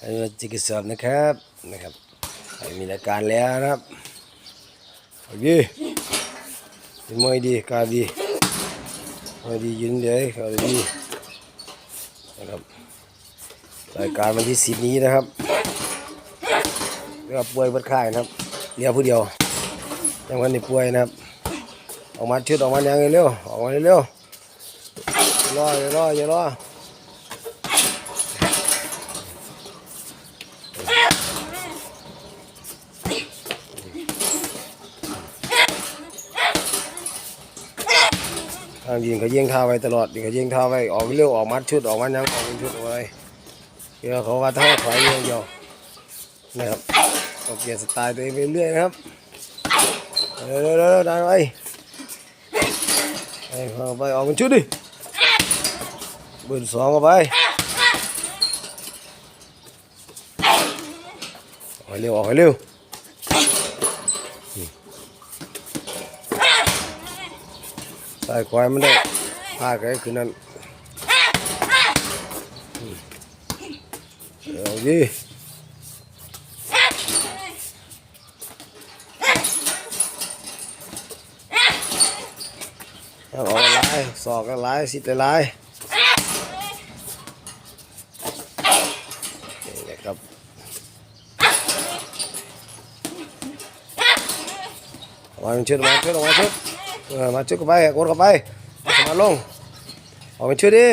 อันนี้จิกสอบนะครับนะครับ มีรายการแล้วนะครับโอเคมวยดีกาดีมวยดียืนเดี๋ยกาดีนะครับรายการวันที่สิบนี้นะครับเรียกว่าป่วยบัดค่ายนะครับเดียวผู้เดียวยังวันนี้ป่วยนะครับ ออกมาชุดออกมาอย่างเร็วออกมาเร็วๆอย่ารออย่ารออย่ารอ ทางยิงเขายิงท่าไว้ตลอดยิงเขายิงท่าไว้ออกเร็วออกมัดชุดออกมัดยังออกเป็นชุดออกอะไรเดี๋ยวเขาว่าท่าถอยเดียวเดียวนะครับก็เปลี่ยนสไตล์ตัวเองไปเรื่อยนะครับเร็วเร็วเร็วได้ไปไปเอาไปออกเป็นชุดดิบอร์สองเอาไปออกเร็วออกเร็ว ใส่ควายมันได้พาไกันคือนั่นเอาดิเอาออกลายสอกกันลายสิแต่ลายนี่แหละครับเอามาเชือดมาเชือดออกมาเชือดเออ มาช่วยก็ไปกดเข้าไปมาลงออกไปช่วยดิ